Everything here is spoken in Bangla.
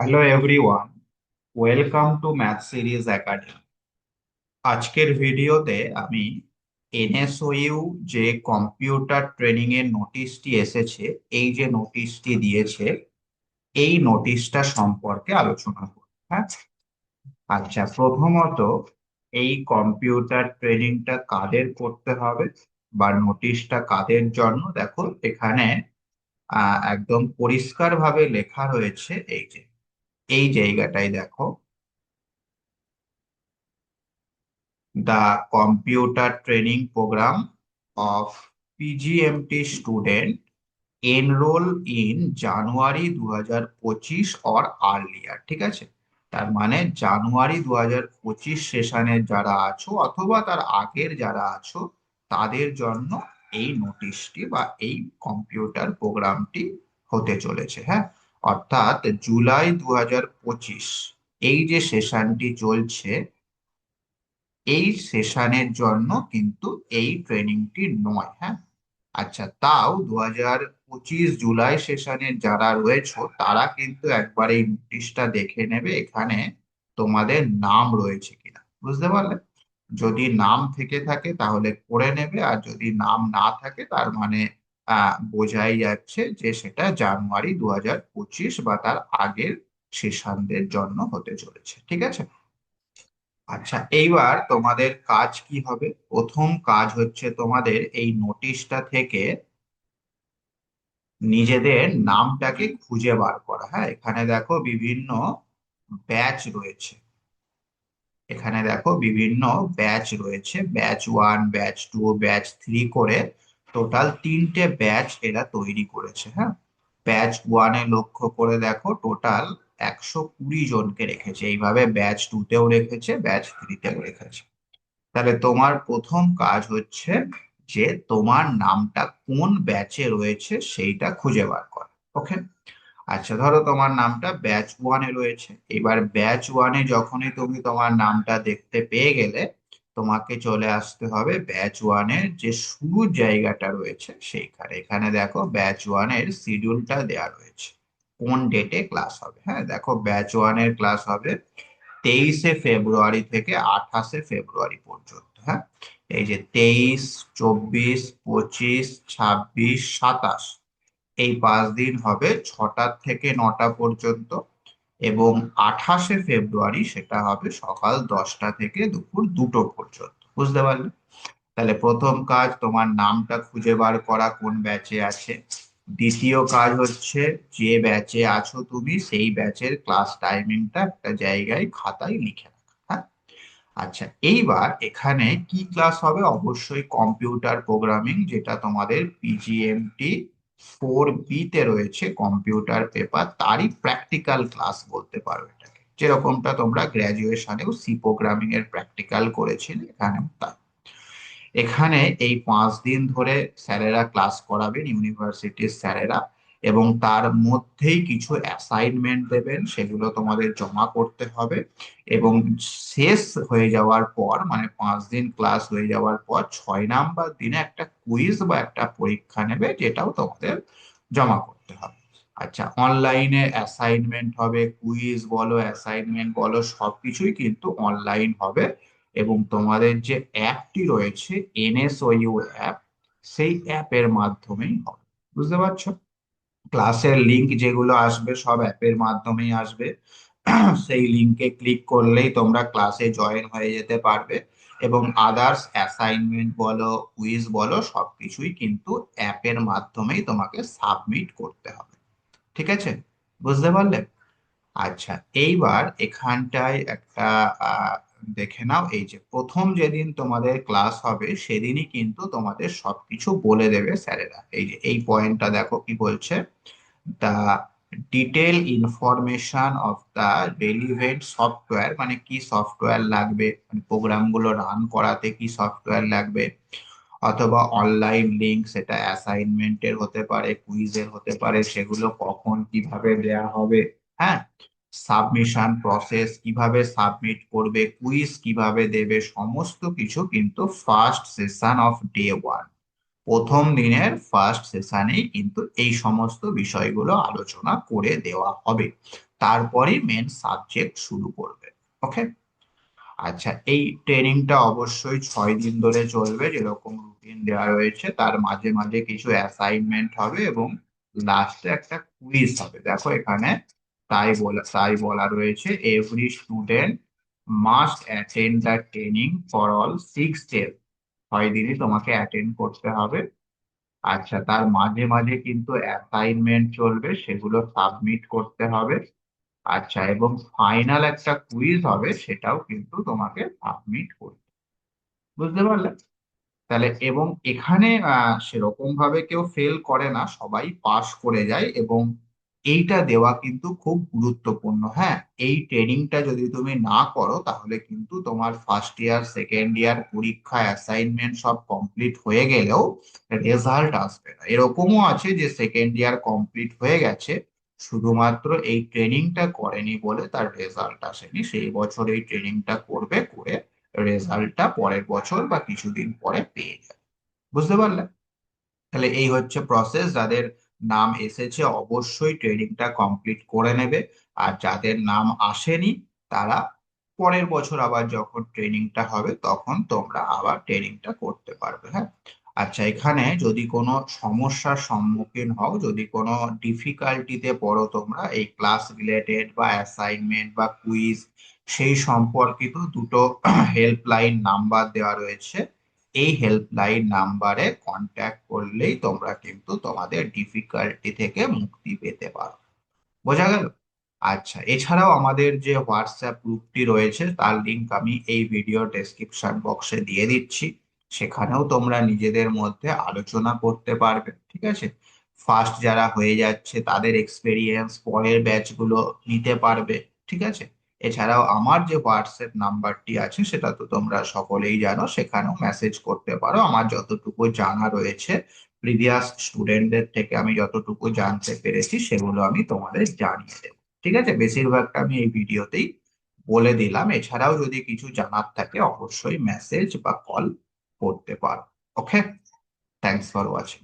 Hello everyone welcome to Math Series Academy আজকের ভিডিওতে আমি এনএসওইউ যে কম্পিউটার ট্রেনিং এর নোটিশটি এসেছে, এই যে নোটিশটি দিয়েছে, এই নোটিশটা সম্পর্কে আলোচনা করব হ্যাঁ? আচ্ছা প্রথমত এই কম্পিউটার ট্রেনিংটা কাদের করতে হবে বা নোটিশটা কাদের জন্য? দেখো, এখানে একদম পরিষ্কার ভাবে লেখা রয়েছে এই যে এই জায়গাটাই দেখো। The computer training program of PGMT student enroll in January দু হাজার পঁচিশ or earlier, ঠিক আছে? তার মানে জানুয়ারি দু হাজার পঁচিশ সেশনের যারা আছো অথবা তার আগের যারা আছো, তাদের জন্য এই নোটিশটি বা এই কম্পিউটার প্রোগ্রামটি হতে চলেছে হ্যাঁ? অর্থাৎ জুলাই দু হাজার পঁচিশ, এই যে সেশনটি চলছে, এই সেশনের জন্য কিন্তু এই ট্রেনিংটি নয় হ্যাঁ? আচ্ছা তাও দু হাজার পঁচিশ জুলাই সেশনের যারা রয়েছে, তারা কিন্তু একবার এই নোটিশটা দেখে নেবে এখানে তোমাদের নাম রয়েছে কিনা, বুঝতে পারলে? যদি নাম থেকে থাকে তাহলে করে নেবে, আর যদি নাম না থাকে, তার মানে বোঝাই যাচ্ছে যে সেটা জানুয়ারি দু হাজার পঁচিশ বা তার আগের সেশনদের জন্য হতে চলেছে, ঠিক আছে? আচ্ছা এইবার তোমাদের কাজ কি হবে? প্রথম কাজ হচ্ছে তোমাদের এই নোটিশটা থেকে নিজেদের নামটাকে খুঁজে বার করা। হ্যাঁ এখানে দেখো বিভিন্ন ব্যাচ রয়েছে। এখানে দেখো বিভিন্ন ব্যাচ রয়েছে, batch one, batch two, batch three করে টোটাল তিনটে ব্যাচ এরা তৈরি করেছে হ্যাঁ? ব্যাচ ওয়ানে লক্ষ্য করে দেখো, টোটাল একশো কুড়ি জনকে রেখেছে। এইভাবে ব্যাচ টুতেও রেখেছে, ব্যাচ থ্রিতেও রেখেছে। তাহলে তোমার প্রথম কাজ হচ্ছে যে তোমার নামটা কোন ব্যাচে রয়েছে সেইটা খুঁজে বার করা ওকে আচ্ছা ধরো তোমার নামটা ব্যাচ ওয়ানে রয়েছে। এবার ব্যাচ ওয়ানে যখনই তুমি তোমার নামটা দেখতে পেয়ে গেলে তোমাকে চলে আসতে হবে ব্যাচ ওয়ানের যে শুরু জায়গাটা রয়েছে সেইখানে। এখানে দেখো ব্যাচ ওয়ানের শিডিউলটা দেওয়া রয়েছে। কোন ডেটে ক্লাস হবে? হ্যাঁ দেখো ব্যাচ ওয়ানের ক্লাস হবে তেইশে ফেব্রুয়ারি থেকে আঠাশে ফেব্রুয়ারি পর্যন্ত। হ্যাঁ এই যে তেইশ, চব্বিশ, পঁচিশ, ছাব্বিশ, সাতাশ, এই পাঁচ দিন হবে ছটার থেকে নটা পর্যন্ত। এবং আঠাশে ফেব্রুয়ারি সেটা হবে সকাল দশটা থেকে দুপুর দুটো পর্যন্ত। বুঝতে পারলে? তাহলে প্রথম কাজ তোমার নামটা খুঁজে বার করা কোন ব্যাচে আছে। দ্বিতীয় কাজ হচ্ছে যে ব্যাচে আছো তুমি, সেই ব্যাচের ক্লাস টাইমিংটা একটা জায়গায় খাতায় লিখে রাখা হ্যাঁ? আচ্ছা এইবার এখানে কি ক্লাস হবে? অবশ্যই কম্পিউটার প্রোগ্রামিং যেটা তোমাদের পিজিএমটি ফোর বিতে রয়েছে কম্পিউটার পেপার তারই প্র্যাকটিক্যাল ক্লাস বলতে পারো এটাকে। যেরকমটা তোমরা গ্র্যাজুয়েশনেও সি প্রোগ্রামিং এর প্র্যাকটিক্যাল করেছিলে, এখানেও তাই। এখানে এই পাঁচ দিন ধরে স্যারেরা ক্লাস করাবেন ইউনিভার্সিটির স্যারেরা। এবং তার মধ্যেই কিছু অ্যাসাইনমেন্ট দেবেন, সেগুলো তোমাদের জমা করতে হবে এবং শেষ হয়ে যাওয়ার পর মানে পাঁচ দিন ক্লাস হয়ে যাওয়ার পর, ছয় নাম্বার দিনে একটা কুইজ বা একটা পরীক্ষা নেবে, যেটাও তোমাদের জমা করতে হবে। আচ্ছা অনলাইনে অ্যাসাইনমেন্ট হবে কুইজ বলো অ্যাসাইনমেন্ট বলো, সবকিছুই কিন্তু অনলাইন হবে এবং তোমাদের যে অ্যাপটি রয়েছে এনএসওইউ অ্যাপ সেই অ্যাপের মাধ্যমেই হবে। বুঝতে পারছ? ক্লাসের লিংক যেগুলো আসবে, সব অ্যাপের মাধ্যমেই আসবে। সেই লিংকে ক্লিক করলেই তোমরা ক্লাসে জয়েন হয়ে যেতে পারবে এবং আদার্স অ্যাসাইনমেন্ট বলো কুইজ বলো সব কিছুই কিন্তু অ্যাপের মাধ্যমেই তোমাকে সাবমিট করতে হবে। ঠিক আছে? বুঝতে পারলে? আচ্ছা এইবার এখানটায় একটা দেখে নাও। এই যে প্রথম যেদিন তোমাদের ক্লাস হবে, সেদিনই কিন্তু তোমাদের সবকিছু বলে দেবে স্যারেরা। এই যে এই পয়েন্টটা দেখো কি বলছে। The detail information of the relevant software মানে কি সফটওয়্যার লাগবে? মানে প্রোগ্রামগুলো রান করাতে কি সফটওয়্যার লাগবে? অথবা অনলাইন লিঙ্ক সেটা অ্যাসাইনমেন্টের হতে পারে কুইজের হতে পারে, সেগুলো কখন কীভাবে দেয়া হবে? হ্যাঁ? সাবমিশন প্রসেস কীভাবে সাবমিট করবে কুইজ কীভাবে দেবে, সমস্ত কিছু কিন্তু first session of day one প্রথম দিনের ফার্স্ট সেশনেই কিন্তু এই সমস্ত বিষয়গুলো আলোচনা করে দেওয়া হবে। তারপরেই মেন সাবজেক্ট শুরু করবে ওকে আচ্ছা এই ট্রেনিংটা অবশ্যই ছয় দিন ধরে চলবে, যেরকম রুটিন দেওয়া রয়েছে, তার মাঝে মাঝে কিছু অ্যাসাইনমেন্ট হবে এবং লাস্টে একটা কুইজ হবে। দেখো এখানে তাই বলা তাই বলা রয়েছে every student must attend the training for all six days ছয় দিনই তোমাকে অ্যাটেন্ড করতে হবে। আচ্ছা তার মাঝে মাঝে কিন্তু অ্যাসাইনমেন্ট চলবে, সেগুলো সাবমিট করতে হবে। আচ্ছা এবং ফাইনাল একটা কুইজ হবে, সেটাও কিন্তু তোমাকে সাবমিট করতে। বুঝতে পারলে? তাহলে, এবং এখানে সেরকম ভাবে কেউ ফেল করে না, সবাই পাস করে যায়, এবং এইটা দেওয়া কিন্তু খুব গুরুত্বপূর্ণ হ্যাঁ? এই ট্রেনিংটা যদি তুমি না করো, তাহলে কিন্তু তোমার ফার্স্ট ইয়ার সেকেন্ড ইয়ার পরীক্ষা অ্যাসাইনমেন্ট সব কমপ্লিট হয়ে গেলেও রেজাল্ট আসবে না। এরকমও আছে যে সেকেন্ড ইয়ার কমপ্লিট হয়ে গেছে, শুধুমাত্র এই ট্রেনিংটা করেনি বলে তার রেজাল্ট আসেনি। সেই বছর এই ট্রেনিংটা করবে, করে রেজাল্টটা পরের বছর বা কিছুদিন পরে পেয়ে যাবে। বুঝতে পারলে? তাহলে এই হচ্ছে প্রসেস যাদের নাম এসেছে, অবশ্যই ট্রেনিংটা কমপ্লিট করে নেবে। আর যাদের নাম আসেনি, তারা পরের বছর আবার যখন ট্রেনিংটা হবে, তখন তোমরা আবার ট্রেনিংটা করতে পারবে হ্যাঁ? আচ্ছা এখানে যদি কোনো সমস্যার সম্মুখীন হও, যদি কোনো ডিফিকাল্টিতে পড়ো তোমরা, এই ক্লাস রিলেটেড বা অ্যাসাইনমেন্ট বা কুইজ সেই সম্পর্কিত দুটো হেল্পলাইন নাম্বার দেওয়া রয়েছে। এই হেল্পলাইন নাম্বারে কন্ট্যাক্ট করলেই তোমরা কিন্তু তোমাদের ডিফিকাল্টি থেকে মুক্তি পেতে পারো। বোঝা গেল? আচ্ছা এছাড়াও আমাদের যে হোয়াটসঅ্যাপ গ্রুপটি রয়েছে, তার লিংক আমি এই ভিডিও ডেসক্রিপশন বক্সে দিয়ে দিচ্ছি। সেখানেও তোমরা নিজেদের মধ্যে আলোচনা করতে পারবে, ঠিক আছে? ফার্স্ট যারা হয়ে যাচ্ছে, তাদের এক্সপেরিয়েন্স পরের ব্যাচগুলো নিতে পারবে, ঠিক আছে? এছাড়াও আমার যে হোয়াটসঅ্যাপ নাম্বারটি আছে, সেটা তো তোমরা সকলেই জানো, সেখানেও মেসেজ করতে পারো। আমার যতটুকু জানা রয়েছে প্রিভিয়াস স্টুডেন্টদের থেকে আমি যতটুকু জানতে পেরেছি, সেগুলো আমি তোমাদের জানিয়ে দেবো। ঠিক আছে? বেশিরভাগটা আমি এই ভিডিওতেই বলে দিলাম। এছাড়াও যদি কিছু জানার থাকে, অবশ্যই মেসেজ বা কল করতে পারো। Okay thanks for watching